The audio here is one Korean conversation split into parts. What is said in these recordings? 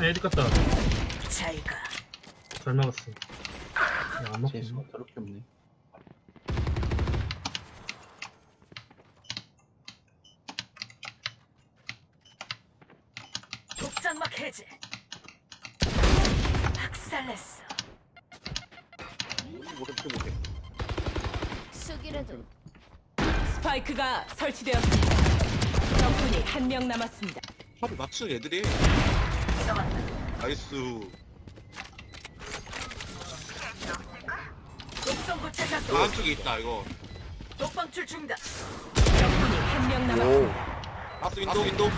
아, 에디 갔다. 잘가 잘 막았어. 야, 안 재수가 먹겠네. 더럽게 없네. 독장막 해제 박살냈어 모르게 못해. 쑥이라도 스파이크가 설치되었습니다 적군이 한 명 남았습니다 하루 맞춘 애들이 잡았다 나이스 다음 쪽에 있다 이거. 독방출 중단 적군이 한 명 남았습니다 아스 윈도우. 윈도우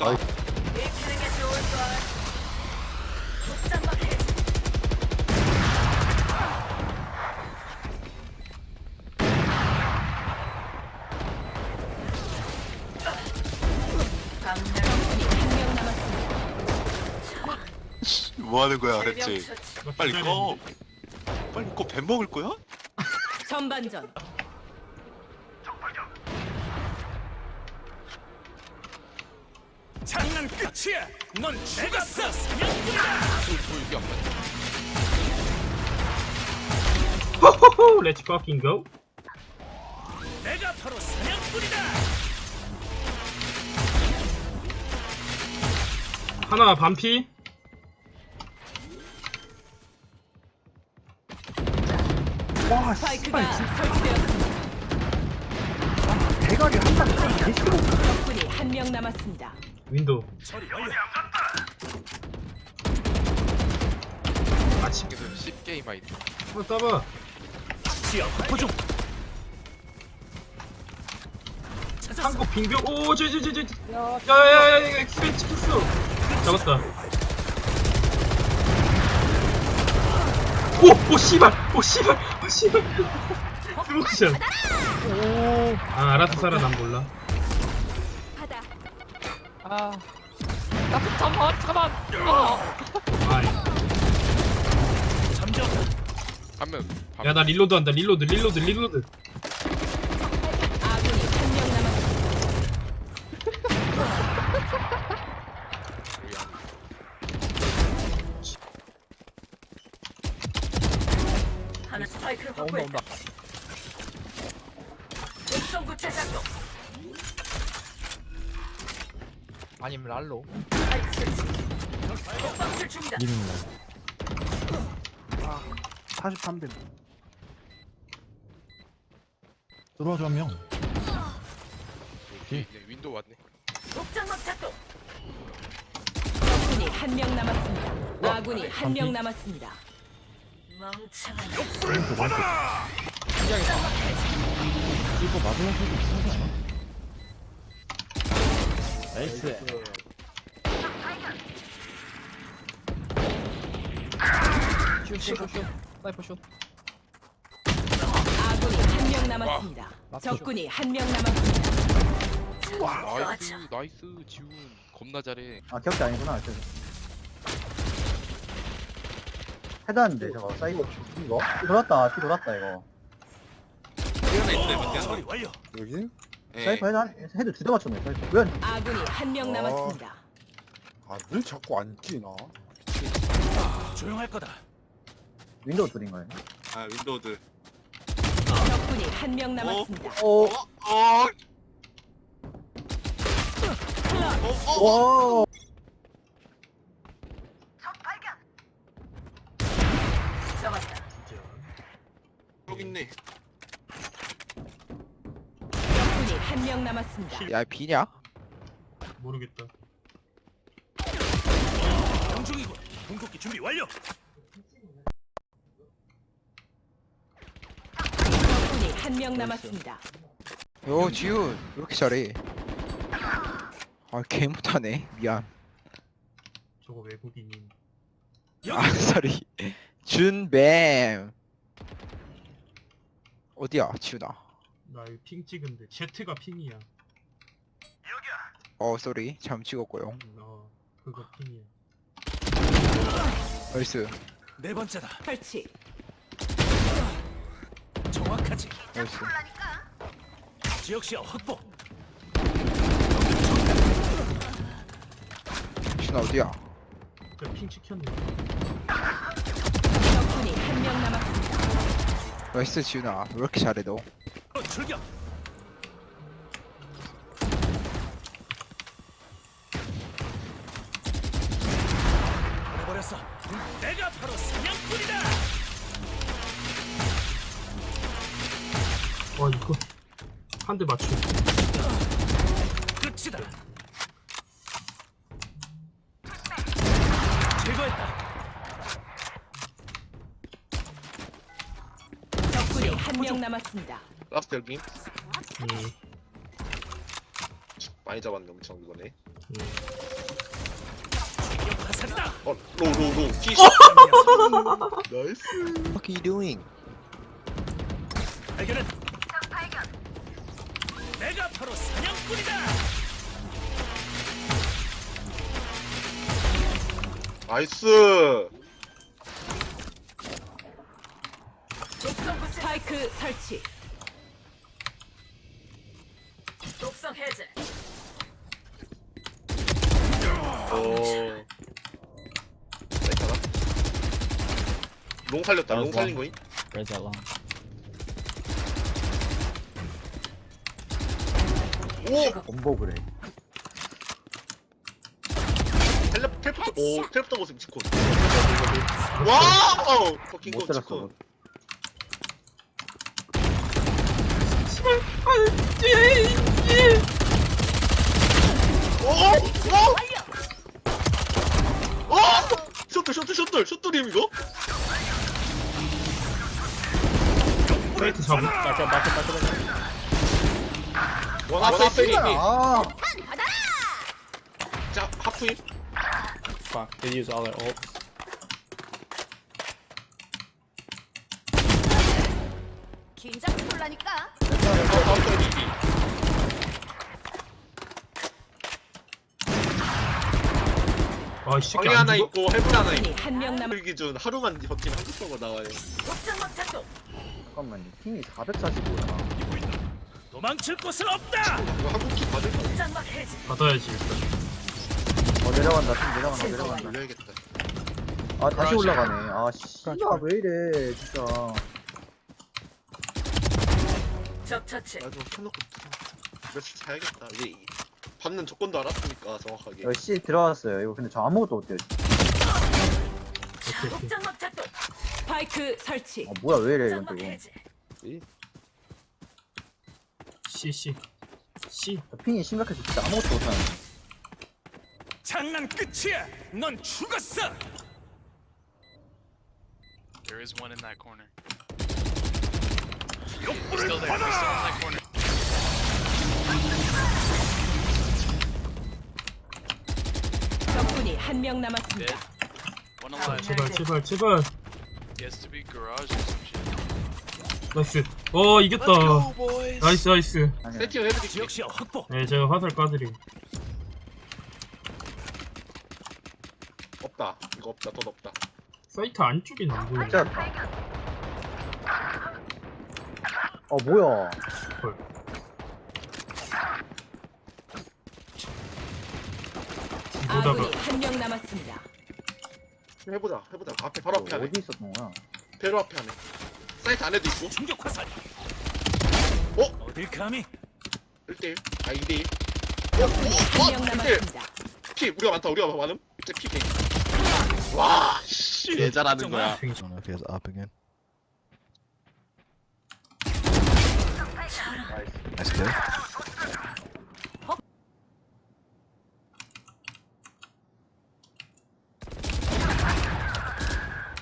아이. 익히는 게 좋을 걸 독장막 뭐 하는 거야 처치 빨리 꺼 빨리 꺼배 먹을 거야? 전반전 장난 끝이야. 넌 죽었어. 호호호! 렛츠 fucking go! 내가 바로 사냥꾼이다. 하나 반피. 와, 스파이크가 설치되었습니다 대가리 한방 개시고. 적군이 한 명 남았습니다 윈도우. 처리 완료. 아침. 계속 10게임 아이디 한번. 찾았어. 한국 빙병. 오, 저, 저, 저, 저. 야, 야, 야, 야, 엑스맨 찍혔어. 잡았다. 오, 오, 씨발. 오, 씨발. 오, 씨발. 스모크샷. 아, 알아서 살아, 난 몰라. 바다 아이. 잠정. 한명 야, 나 릴로드 한다. 릴로드, 릴로드, 릴로드. 독성구체 작동 아니면 랄로. 설치 독방출 중단 43대. 들어와줘 한 명. 네, 윈도우 왔네. 독장막 작동 적군이 한 명 남았습니다. 어? 아군이 한 명 남았습니다. 멍청한 왼쪽 왼쪽. 이거 맞으면 소리 이상하지 않아? 나이스. 슛슛슛 사이퍼 슛 아군이 한 명 남았습니다 적군이 한 명 남았습니다 나이스 나이스 지훈 겁나 잘해 아, 기억자 아니구나. 저. 해단인데 저거 사이버 이거 돌았다. 피 돌았다 이거. 있어요. 여기? 예. 해단 헤드 두 대 맞췄네. 사이버. 왜? 아군이 한명 남았습니다 아, 왜 자꾸 안 끼나? 조용할 거다. 윈도우 둘인 거예요. 아 윈도우드 적군이 한 명 남았습니다 오. 어 와. 잡았다 여기 있네 적군이 한 명 남았습니다 야 비냐? 모르겠다. 명중이군. 궁극기 준비 완료. 적군이 한 명 남았습니다 요 지훈 왜 이렇게 잘해 아개 못하네 미안 저거 외국인인. 아 쏘리 준뱀 어디야 지훈아 나 이거 핑 찍은데. Z가 핑이야. 어 쏘리 잘못 찍었고요 음, 어, 그거 핑이야. 나이스 네 번째다. 설치 정확하지. 나이스 지역 시야 확보. 준아 어디야? 핑 찍혔네 적군이 한 명 남았습니다. 나이스 지훈아 왜 이렇게 잘해 너? 어, 출격. 보내버렸어. 내가 바로 사냥꾼이다. 와 이거 한 대 맞추 끝이다. 제거했다. 적군이 한 명 남았습니다. 라스트 열빔 음, 많이 잡았네 엄청 이거네 음. 충격 화살이다. 어 로로로 키 나이스 What are you doing? 발견은 내가 바로 사냥꾼이다. 나이스 스파이크 설치. 오 나이스하다 롱 살렸다 롱 살린 거임 Where's that long? 오 엄보 그래. 텔레 텔프터 오 텔프터 고스 치콘 와우 퍼킹 못고 들었어. 치콘 못. 오! 오! 오! 셔틀 셔틀임 이거? 사이트 잡음 원 앞서 있어 아, 자 하프임 Fuck, they use all their ults. 긴장 풀라니까. 카운터 리비 아이 새끼 방에 안 하나 죽어? 있고 해븐 하나 있고 한명 남. 그 기준 하루만 버티면 한국 서버 나와요. 잠깐만요. 핑이 445야. 도망칠 곳은 없다. 이거 한국 키 받을 거. 받아야지 일단 어 내려간다. 핑 내려간다. 내려간다. 올려야겠다 아 다시 올라가네. 아 씨발 왜 이래 진짜. 적 처치. 나도 켜놓고 며칠 자야겠다 이제 이- 받는 조건도 알았으니까 정확하게 여기 C 들어갔어요. 이거 근데 저 아무것도 못 돼요. 오케이 오케이 독성막 작동. 스파이크 설치. 아 뭐야 왜 이래 이건 또 이거. 해제. C 저 핑이 심각해서 진짜 아무것도 못하네. 장난 끝이야. 넌 죽었어. There is one in that corner. 한 명 남았습니다. One 아, alive. 제발 제발 제발 He has to be garage or some shit. 나이스 어 이겼다 나이스 나이스 아니야. 세팅을 해드릴게 지역 시야 확보. 네 제가 화살 까드림 없다 이거 없다 더 없다 사이트 안쪽엔 안 보이네 진짜. 어 뭐야? 보다가 아군이 한 명 남았습니다. 해보자 해보자 앞에 바로 앞에 하네 어디 있었던 거야? 배로 앞에 하네 사이트 안에도 있고 충격 화살. 어? 어딜 감히? 1대1 아 2대1 한명 1대1 남았습니다. 피 우리가 많다 우리가 많음 이제 피 100. 와씨 왜 잘하는 거야 he has up again. Nice kill.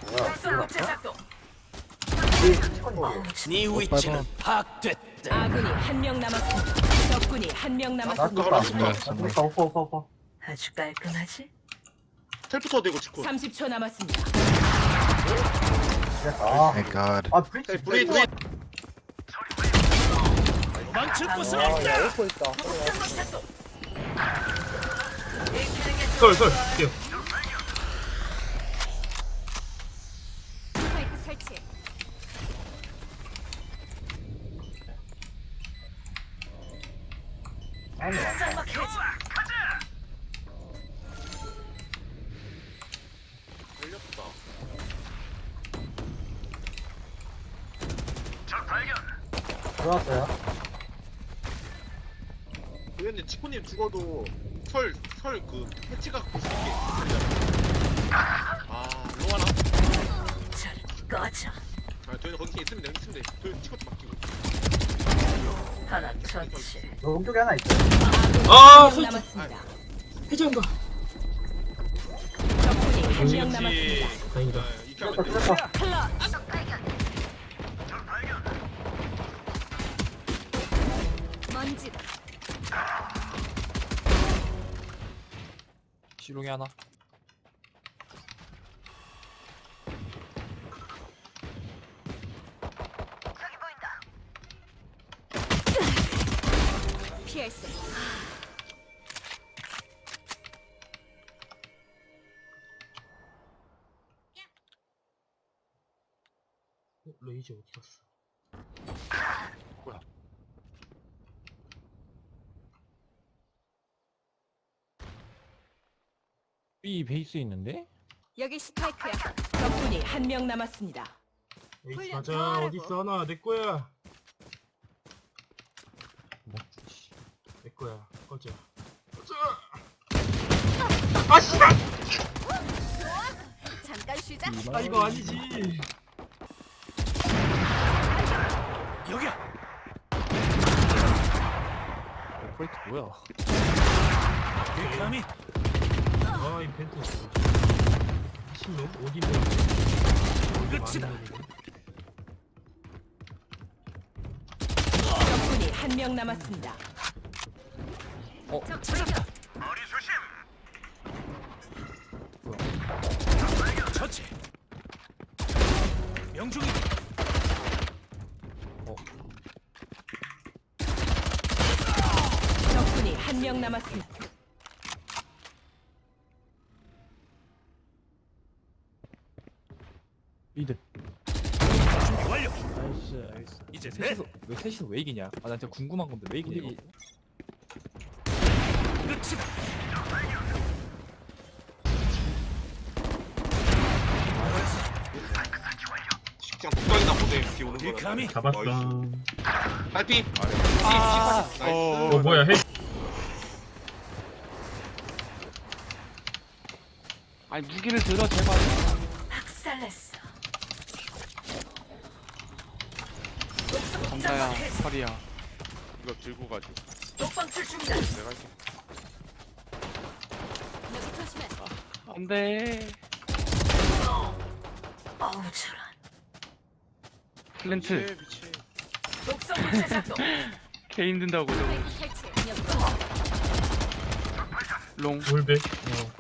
독성 우체 작동. 네 위치는 파악됐다. 아군이 한 명 남았습니다. 적군이 한명나 남았습니다. 쏜다. 알았어. 나 쏜다. 오빠 오빠 오빠. 아주 깔끔하지? 텔프터 대고 치고 30초 남았습니다. 아, Thank God. 아. 브레이 브레이 도망칠 곳은 아, 야, 없다. 있다. 썰썰 뛰어 스파이크 설치. 없다. 들어왔어요. 그런데 치코님 죽어도 설, 설그 패치가 볼수 있게. 아, 로아나? 저리 꺼져. 아, 저희는 거기 그냥 있으면 돼, 있으면 돼. 저희 치코. 하나 처치. 오른쪽에 하나 있어. 아, 한명 남았습니다. 회전가. 적군이 한 명 남았습니다. 그렇지. 다행이다. 아, 이렇게 하면 돼. 뚫렸어. 먼지. 시롱이 하나. 피할세. 어, 레이저 어디 갔어? B 베이스에 있는데? 여기 스파이크야. 적군이 한 명 남았습니다. 에이, 훈련 가자. 더 하라고. 어디 있어 하나? 내 거야. 뭐? 내 거야. 꺼져. 꺼져. 아 씨발! 잠깐 쉬자. 아 이거 아니지. 여기야. 포인트 뭐야? 감히 아이 벤트. 미친놈 어디 있는 끝이다. 적군이 한 명 남았습니다. 적 발견. 처치. 명중이 적군이 한 명 남았습니다. 미드. 준비 완료. 나이스. 이제 셋. 셋이서 왜 셋이서 왜 이기냐? 아, 나 진짜 궁금한 건데 왜 이기냐? 이거? 끝이다. 그냥 독각이나 보내, 이렇게 오는 이 거야. 감히 잡았어. 빨리. 아, 나이스. 어 뭐야 해? 아니 무기를 들어 제발. 감사야 팔이야. 이거 들고 중이다. 내가 할게. 여기 조심해. 안돼. 어우 저런. 플랜트 미치, 미치. 독성 물체 작동. 개 힘든다고. 스파이크 설치. 여기 롱. 올백. 어.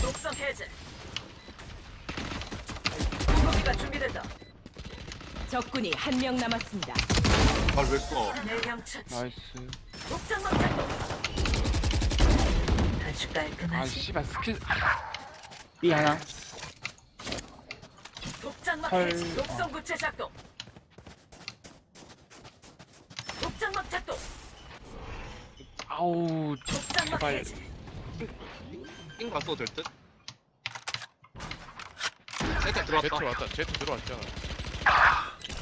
독성 해제. 공격기가 준비된다. 적군이 한 명 남았습니다. 아, 왜 써? 처치. 나이스. 독장막 작동. 아주 아 깔끔하지. 씨발 스킬. B 하나. 독장막 헐. 독성 구체 작동. 독장막 작동. 아우 독장막 제발. 해제. 띵 갔어도 될 듯? 세트 들어왔다. 왔다. 제트 들어왔잖아.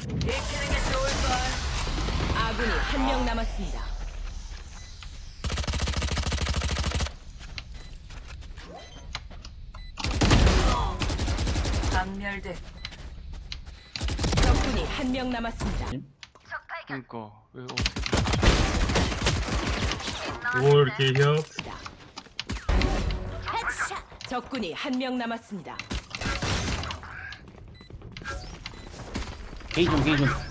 익히는 게 좋을 걸. 아군이 한 명 남았습니다. 박멸돼. 적군이 한 명 남았습니다. 그니까 왜 어, 오 이렇게 협. 헤드샷. 적군이 한 명 남았습니다. 게이좀 게이좀.